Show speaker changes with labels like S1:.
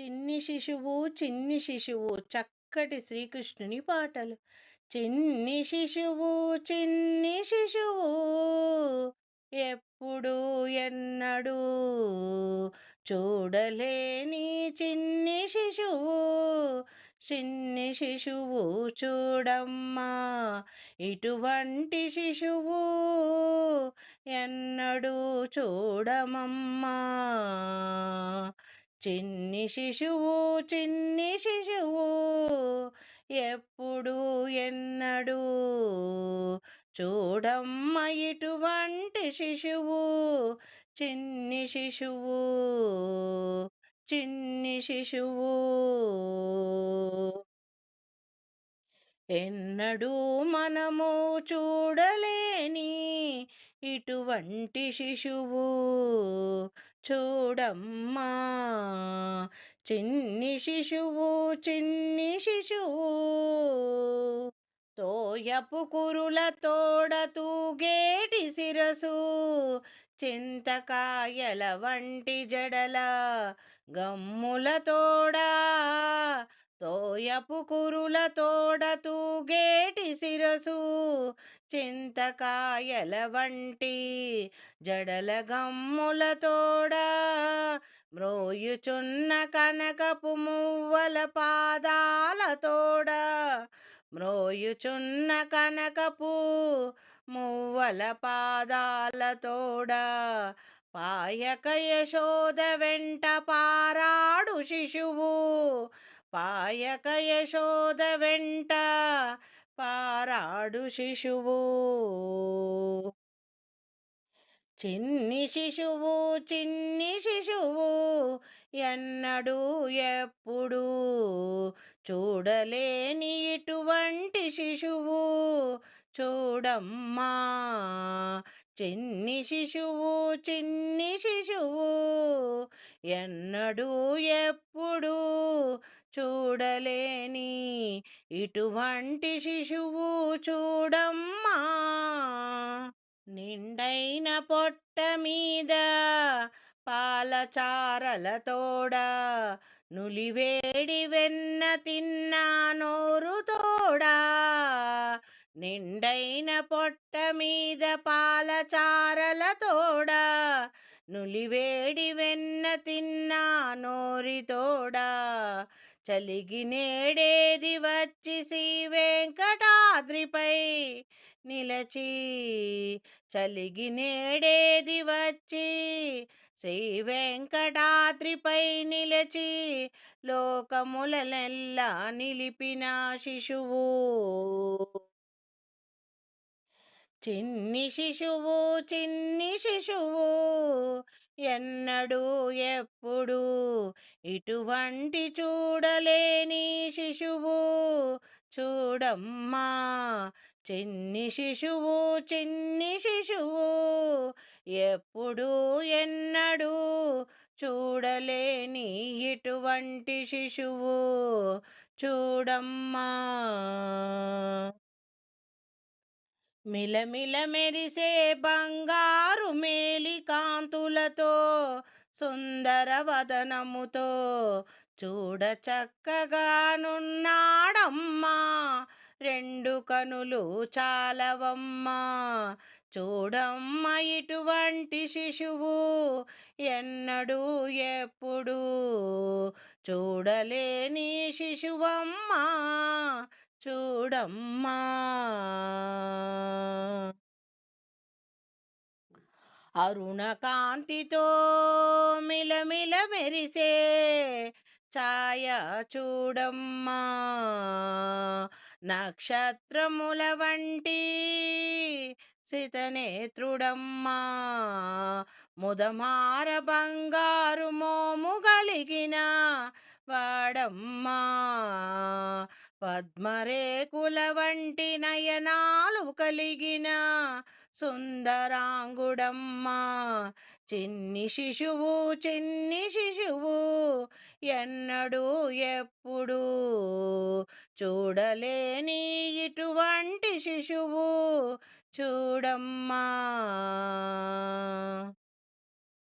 S1: చిన్ని శిశువు చిన్ని శిశువు చక్కటి శ్రీకృష్ణుని పాటలు. చిన్ని శిశువు చిన్ని శిశువు ఎప్పుడు ఎన్నడు చూడలేని చిన్ని శిశువు. చిన్ని శిశువు చూడమ్మా ఇటువంటి శిశువు ఎన్నడూ చూడమమ్మా. చిన్ని శిశువు చిన్ని శిశువు ఎప్పుడు ఎన్నడు చూడమ్మ ఇటువంటి శిశువు. చిన్ని శిశువు చిన్ని శిశువు. ఎన్నడూ మనము చూడలేని ఇటువంటి శిశువు చూడమ్మా. చిన్ని శిశువు చిన్ని శిశువు తోయపు కురుల తోడ తూగేటి శిరసు చింతకాయల వంటి జడల గమ్ముల తోడా తోయపు కురుల తోడ తూగేటి శిరసు చింతకాయల వంటి జడల గమ్ములతోడా మ్రోయుచున్న కనకపు మువ్వల పాదాలతోడా మ్రోయుచున్న కనకపు మువ్వల పాదాలతోడా పాయక యశోద వెంట పారాడు శిశువు పాయక యశోద వెంట పారాడు శిశువు. చిన్ని శిశువు చిన్ని శిశువు ఎన్నడూ ఎప్పుడు చూడలేని ఇటువంటి శిశువు. చూడమ్మా చిన్ని శిశువు చిన్ని శిశువు ఎన్నడూ ఎప్పుడు చూడలేని ఇటువంటి శిశువు చూడమ్మా. నిండైన పొట్ట మీద పాలచారలతోడ నులివేడి వెన్న తిన్నా నోరు తోడా నిండైన పొట్ట మీద పాలచారల తోడా నులివేడి వెన్న తిన్నా నోరి తోడా చలిగి నేడేది వచ్చి శ్రీ వెంకటాద్రిపై నిలచి చలిగి నేడేది వచ్చి శ్రీ వెంకటాద్రిపై నిలచి లోకములనెల్లా నిలిపిన శిశువు. చిన్ని శిశువు చిన్ని శిశువు ఎన్నడూ ఎప్పుడు ఇటువంటి చూడలేని శిశువు. చూడమ్మా చిన్ని శిశువు చిన్ని శిశువు ఎప్పుడు ఎన్నడూ చూడలేని ఇటువంటి శిశువు. చూడమ్మా. మిలమిల మెరిసే బంగారు మేలి కాంతులతో సుందర వదనముతో చూడ చక్కగానున్నాడమ్మా రెండు కనులు చాలవమ్మా. చూడమ్మ ఇటువంటి శిశువు ఎన్నడూ ఎప్పుడు చూడలేని శిశువమ్మా. చూడమ్మా. అరుణకాంతితో మిలమిల మెరిసే ఛాయ చూడమ్మా. నక్షత్రముల వంటి సితనేత్రుడమ్మా. ముదమార బంగారు మోము కలిగిన వాడమ్మా పద్మరేకుల వంటి నయనాలు కలిగిన సుందరాంగుడమ్మా. చిన్ని శిశువు చిన్ని శిశువు ఎన్నడూ ఎప్పుడు చూడలేని ఇటువంటి శిశువు చూడమ్మా.